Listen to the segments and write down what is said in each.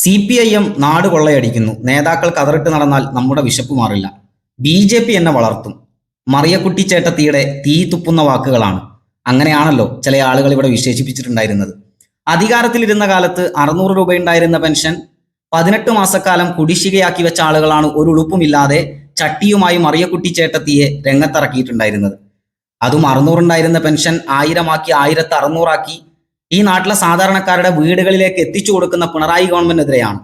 C P I M നാട് കൊള്ളയടിക്കുന്നു. നേതാക്കൾ കതറിട്ട് നടന്നാൽ നമ്മുടെ വിശപ്പ് മാറില്ല. ബി ജെ പി എന്നെ വളർത്തും. മറിയക്കുട്ടി ചേട്ടത്തിയുടെ തീ തുപ്പുന്ന വാക്കുകളാണ്. അങ്ങനെയാണല്ലോ ചില ആളുകൾ ഇവിടെ വിശേഷിപ്പിച്ചിട്ടുണ്ടായിരുന്നത്. അധികാരത്തിലിരുന്ന കാലത്ത് അറുന്നൂറ് രൂപ ഉണ്ടായിരുന്ന പെൻഷൻ പതിനെട്ട് മാസക്കാലം കുടിശ്ശികയാക്കി വെച്ച ആളുകളാണ് ഒരു ഉളുപ്പുമില്ലാതെ ചട്ടിയുമായി മറിയക്കുട്ടി ചേട്ടത്തിയെ രംഗത്തിറക്കിയിട്ടുണ്ടായിരുന്നത്. അതും അറുന്നൂറുണ്ടായിരുന്ന പെൻഷൻ ആയിരമാക്കി ആയിരത്തി അറുന്നൂറാക്കി ഈ നാട്ടിലെ സാധാരണക്കാരുടെ വീടുകളിലേക്ക് എത്തിച്ചു കൊടുക്കുന്ന പിണറായി ഗവൺമെന്റിനെതിരെയാണ്.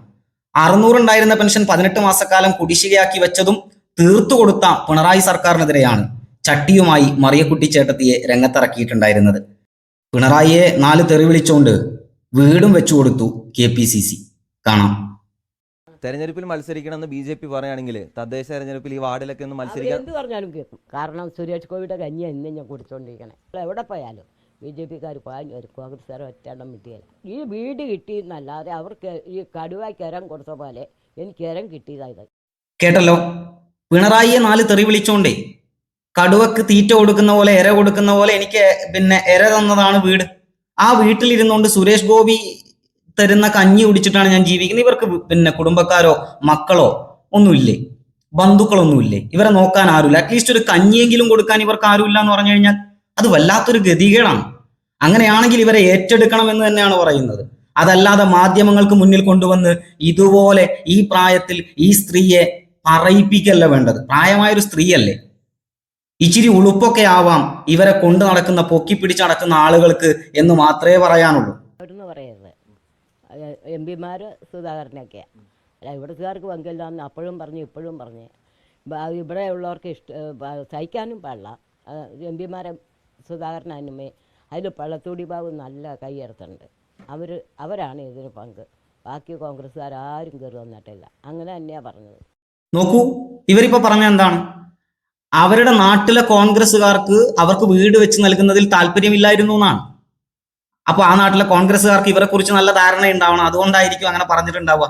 അറുന്നൂറുണ്ടായിരുന്ന പെൻഷൻ പതിനെട്ട് മാസക്കാലം കുടിശ്ശികയാക്കി വെച്ചതും തീർത്തു കൊടുത്ത പിണറായി സർക്കാരിനെതിരെയാണ് ചട്ടിയുമായി മറിയക്കുട്ടി ചേട്ടത്തിയെ രംഗത്തിറക്കിയിട്ടുണ്ടായിരുന്നത്. പിണറായിയെ നാല് തെറി വിളിച്ചുകൊണ്ട് വീടും വെച്ചു കൊടുത്തു കെ പി സി സി. കാണാം. തെരഞ്ഞെടുപ്പിൽ മത്സരിക്കണമെന്ന് ബി ജെ പി പറയുകയാണെങ്കിൽ തദ്ദേശ തെരഞ്ഞെടുപ്പിൽ ഈ വാർഡിലൊക്കെ ഒന്ന് മത്സരിക്കാൻ എന്ത് പറഞ്ഞാലും കേൾക്കും. കാരണം സുരേഷ് ഗോപിയുടെ കഞ്ഞി എന്നെ ഞാൻ കുടിച്ചോണ്ടിരിക്കണേ. എവിടെ പോയാലും. ബി ജെ പിക്കാർ പാഞ്ഞു വരും. കോൺഗ്രസ്സുകാർ ഒറ്റയെണ്ണം കിട്ടിയില്ല ഈ വീട് കിട്ടിയെന്നല്ലാതെ അവർക്ക് ഈ കടുവായ്ക്ക് ഇരം കൊടുത്ത പോലെ എനിക്ക് ഇരം കിട്ടിയതായത് കേട്ടല്ലോ? പിണറായിയെ നാല് തെറി വിളിച്ചോണ്ടേ. കടുവക്ക് തീറ്റ കൊടുക്കുന്ന പോലെ എര കൊടുക്കുന്ന പോലെ എനിക്ക് പിന്നെ എര തന്നതാണ് വീട്. ആ വീട്ടിലിരുന്നുകൊണ്ട് സുരേഷ് ഗോപി തരുന്ന കഞ്ഞി കുടിച്ചിട്ടാണ് ഞാൻ ജീവിക്കുന്നത്. ഇവർക്ക് പിന്നെ കുടുംബക്കാരോ മക്കളോ ഒന്നുമില്ലേ? ബന്ധുക്കളൊന്നുമില്ലേ? ഇവരെ നോക്കാൻ ആരുമില്ല. അറ്റ്ലീസ്റ്റ് ഒരു കഞ്ഞിയെങ്കിലും കൊടുക്കാൻ ഇവർക്ക് ആരുമില്ല എന്ന് പറഞ്ഞു കഴിഞ്ഞാൽ അത് വല്ലാത്തൊരു ഗതികേടാണ്. അങ്ങനെയാണെങ്കിൽ ഇവരെ ഏറ്റെടുക്കണം എന്ന് തന്നെയാണ് പറയുന്നത്. അതല്ലാതെ മാധ്യമങ്ങൾക്ക് മുന്നിൽ കൊണ്ടുവന്ന് ഇതുപോലെ ഈ പ്രായത്തിൽ ഈ സ്ത്രീയെ പറയിപ്പിക്കല്ല വേണ്ടത്. പ്രായമായൊരു സ്ത്രീയല്ലേ. ഇച്ചിരി ഉളുപ്പൊക്കെ ആവാം ഇവരെ കൊണ്ടു നടക്കുന്ന പൊക്കി പിടിച്ച് നടക്കുന്ന ആളുകൾക്ക് എന്ന് മാത്രമേ പറയാനുള്ളൂ. എം പിമാർ സുധാകരനൊക്കെയാണ് അല്ല ഇവിടുത്തുകാർക്ക് പങ്കില്ല എന്ന് അപ്പോഴും പറഞ്ഞു ഇപ്പോഴും പറഞ്ഞു. ഇവിടെ ഉള്ളവർക്ക് ഇഷ്ട സഹിക്കാനും പാടില്ല. എം പിമാരെ സുധാകരനുമേ അതിൽ പള്ളത്തൂടി ബാബു നല്ല കൈയറുത്തുണ്ട് അവർ അവരാണ് ഇതിന് പങ്ക്. ബാക്കി കോൺഗ്രസ്സുകാർ ആരും കയറി വന്നിട്ടില്ല. അങ്ങനെ തന്നെയാ പറഞ്ഞത്. നോക്കൂ ഇവരിപ്പോ പറഞ്ഞ എന്താണ്? അവരുടെ നാട്ടിലെ കോൺഗ്രസ്സുകാർക്ക് അവർക്ക് വീട് വെച്ച് നൽകുന്നതിൽ താല്പര്യമില്ലായിരുന്നു എന്നാണ്. അപ്പൊ ആ നാട്ടിലെ കോൺഗ്രസ്സുകാർക്ക് ഇവരെ കുറിച്ച് നല്ല ധാരണ ഉണ്ടാവണം അതുകൊണ്ടായിരിക്കും അങ്ങനെ പറഞ്ഞിട്ടുണ്ടാവുക.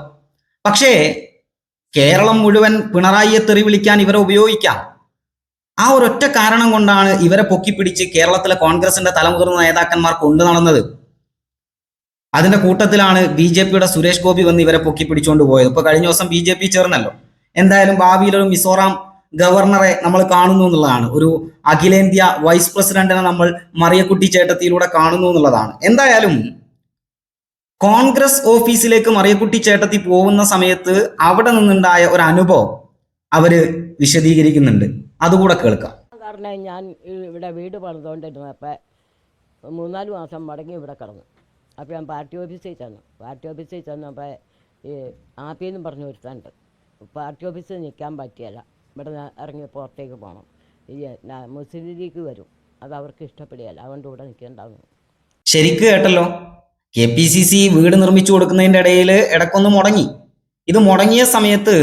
പക്ഷേ കേരളം മുഴുവൻ പിണറായിയെ തെറി വിളിക്കാൻ ഇവരെ ഉപയോഗിക്കാം. ആ ഒരൊറ്റ കാരണം കൊണ്ടാണ് ഇവരെ പൊക്കിപ്പിടിച്ച് കേരളത്തിലെ കോൺഗ്രസിന്റെ തലമുതിർന്ന നേതാക്കന്മാർ കൊണ്ടു നടന്നത്. അതിന്റെ കൂട്ടത്തിലാണ് ബി ജെ പിയുടെ സുരേഷ് ഗോപി വന്ന് ഇവരെ പൊക്കിപ്പിടിച്ചുകൊണ്ട് പോയത്. ഇപ്പൊ കഴിഞ്ഞ ദിവസം ബി ജെ പി ചേർന്നല്ലോ. എന്തായാലും ഭാവിയിൽ ഒരു മിസോറാം ഗവർണറെ നമ്മൾ കാണുന്നു എന്നുള്ളതാണ്. ഒരു അഖിലേന്ത്യ വൈസ് പ്രസിഡന്റിനെ നമ്മൾ മറിയക്കുട്ടി ചേട്ടത്തിയിലൂടെ കാണുന്നു എന്നുള്ളതാണ്. എന്തായാലും കോൺഗ്രസ് ഓഫീസിലേക്ക് മറിയക്കുട്ടി ചേട്ടത്തി പോകുന്ന സമയത്ത് അവിടെ നിന്നുണ്ടായ ഒരു അനുഭവം അവർ വിശദീകരിക്കുന്നുണ്ട്. അതുകൂടെ കേൾക്കാം. കാരണം ഞാൻ ഇവിടെ വീട് പണിതുകൊണ്ടിരുന്നപ്പോൾ മൂന്നാൽ മാസം മടങ്ങി ഇവിടെ കിടന്നു. അപ്പോൾ ഞാൻ പാർട്ടി ഓഫീസിൽ ചെന്നു. പാർട്ടി ഓഫീസിൽ ചെന്നപ്പോൾ ഈ ആപ്പിന്ന് പറഞ്ഞ ഒരുത്തുണ്ട് പാർട്ടി ഓഫീസിൽ നിൽക്കാൻ പറ്റിയല്ല. ഇവിടെ നിന്ന് ഇറങ്ങി പുറത്തേക്ക് പോകണം. ഈ മുസ്ലിം ലീഗ് വരും. അത് അവർക്ക് ഇഷ്ടപ്പെടുകയല്ല. അതുകൊണ്ട് ഇവിടെ നിൽക്കേണ്ടാവുന്നു ശരിക്ക് കേട്ടല്ലോ. കെ പി സി സി വീട് നിർമ്മിച്ചു കൊടുക്കുന്നതിന്റെ ഇടയിൽ ഇടക്കൊന്ന് മുടങ്ങി. ഇത് മുടങ്ങിയ സമയത്ത്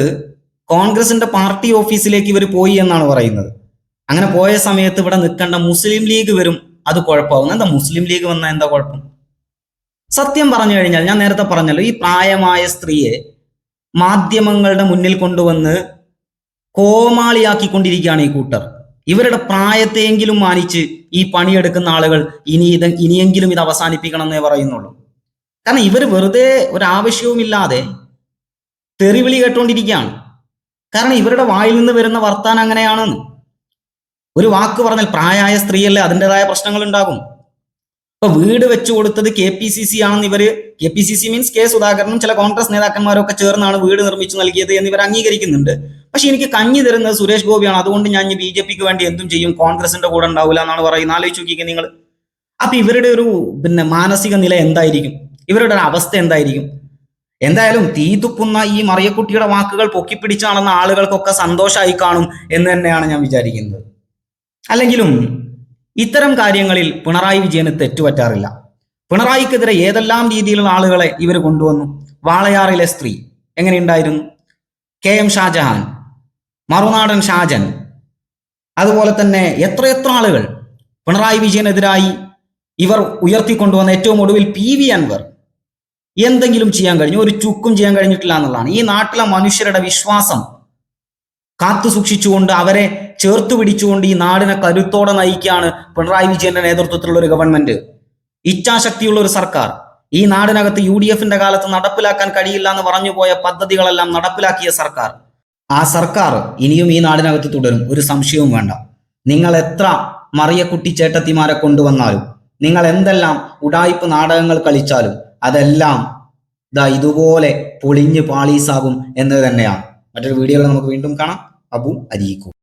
കോൺഗ്രസിന്റെ പാർട്ടി ഓഫീസിലേക്ക് ഇവർ പോയി എന്നാണ് പറയുന്നത്. അങ്ങനെ പോയ സമയത്ത് ഇവിടെ നിൽക്കേണ്ട മുസ്ലിം ലീഗ് വരും അത് കുഴപ്പമാകും. എന്താ മുസ്ലിം ലീഗ് വന്നാൽ എന്താ കുഴപ്പം? സത്യം പറഞ്ഞു കഴിഞ്ഞാൽ ഞാൻ നേരത്തെ പറഞ്ഞല്ലോ ഈ പ്രായമായ സ്ത്രീയെ മാധ്യമങ്ങളുടെ മുന്നിൽ കൊണ്ടുവന്ന് കോമാളിയാക്കിക്കൊണ്ടിരിക്കുകയാണ് ഈ കൂട്ടർ. ഇവരുടെ പ്രായത്തെയെങ്കിലും മാനിച്ച് ഈ പണിയെടുക്കുന്ന ആളുകൾ ഇനി ഇത് ഇനിയെങ്കിലും ഇത് അവസാനിപ്പിക്കണം എന്നേ പറയുന്നുള്ളൂ. കാരണം ഇവർ വെറുതെ ഒരാവശ്യവുമില്ലാതെ തെറിവിളി കേട്ടോണ്ടിരിക്കുകയാണ്. കാരണം ഇവരുടെ വായിൽ നിന്ന് വരുന്ന വർത്താനം അങ്ങനെയാണെന്ന്. ഒരു വാക്ക് പറഞ്ഞാൽ പ്രായമായ സ്ത്രീയല്ലേ അതിന്റെതായ പ്രശ്നങ്ങൾ ഉണ്ടാകും. ഇപ്പൊ വീട് വെച്ചു കൊടുത്തത് കെ പി സി സി ആണെന്ന് ഇവർ K P C C means K സുധാകരനും ചില കോൺഗ്രസ് നേതാക്കന്മാരൊക്കെ ചേർന്നാണ് വീട് നിർമ്മിച്ചു നൽകിയത് എന്ന് ഇവർ അംഗീകരിക്കുന്നുണ്ട്. പക്ഷെ എനിക്ക് കഞ്ഞി തരുന്നത് സുരേഷ് ഗോപിയാണ്. അതുകൊണ്ട് ഞാൻ ബി ജെ പിക്ക് വേണ്ടി എന്തും ചെയ്യും. കോൺഗ്രസിന്റെ കൂടെ ഉണ്ടാവില്ല എന്നാണ് പറയുന്നത്. ആലോചിച്ച് നോക്കിക്കുക നിങ്ങൾ. അപ്പൊ ഇവരുടെ ഒരു പിന്നെ മാനസിക നില എന്തായിരിക്കും? ഇവരുടെ ഒരു അവസ്ഥ എന്തായിരിക്കും? എന്തായാലും തീ തുപ്പുന്ന ഈ മറിയക്കുട്ടിയുടെ വാക്കുകൾ പൊക്കിപ്പിടിച്ചാണെന്ന ആളുകൾക്കൊക്കെ സന്തോഷമായി കാണും എന്ന് തന്നെയാണ് ഞാൻ വിചാരിക്കുന്നത്. അല്ലെങ്കിലും ഇത്തരം കാര്യങ്ങളിൽ പിണറായി വിജയന് തെറ്റുപറ്റാറില്ല. പിണറായിക്കെതിരെ ഏതെല്ലാം രീതിയിലുള്ള ആളുകളെ ഇവർ കൊണ്ടുവന്നു? വാളയാറിലെ സ്ത്രീ എങ്ങനെയുണ്ടായിരുന്നു? കെ എം ഷാജഹാൻ മറുനാടൻ ഷാജൻ അതുപോലെ തന്നെ എത്രയെത്ര ആളുകൾ പിണറായി വിജയനെതിരായി ഇവർ ഉയർത്തിക്കൊണ്ടുവന്ന ഏറ്റവും ഒടുവിൽ പി വി അൻവർ എന്തെങ്കിലും ചെയ്യാൻ കഴിഞ്ഞു ഒരു ചുക്കും ചെയ്യാൻ കഴിഞ്ഞിട്ടില്ല എന്നുള്ളതാണ്. ഈ നാട്ടിലെ മനുഷ്യരുടെ വിശ്വാസം കാത്തു സൂക്ഷിച്ചുകൊണ്ട് അവരെ ചേർത്തു പിടിച്ചുകൊണ്ട് ഈ നാടിനെ കരുത്തോടെ നയിക്കുകയാണ് പിണറായി വിജയന്റെ നേതൃത്വത്തിലുള്ള ഒരു ഗവൺമെന്റ് ഇച്ഛാശക്തിയുള്ള ഒരു സർക്കാർ. ഈ നാടിനകത്ത് യു ഡി എഫിന്റെ കാലത്ത് നടപ്പിലാക്കാൻ കഴിയില്ല എന്ന് പറഞ്ഞു പോയ പദ്ധതികളെല്ലാം നടപ്പിലാക്കിയ സർക്കാർ. ആ സർക്കാർ ഇനിയും ഈ നാടിനകത്ത് തുടരും. ഒരു സംശയവും വേണ്ട. നിങ്ങൾ എത്ര മറിയക്കുട്ടി ചേട്ടത്തിമാരെ കൊണ്ടുവന്നാലും നിങ്ങൾ എന്തെല്ലാം ഉടായിപ്പ് നാടകങ്ങൾ കളിച്ചാലും അതെല്ലാം ഇതാ ഇതുപോലെ പൊളിഞ്ഞ് പാളീസാകും എന്ന് തന്നെയാണ്. മറ്റൊരു വീഡിയോയിൽ നമുക്ക് വീണ്ടും കാണാം. അബു അരീക്കു.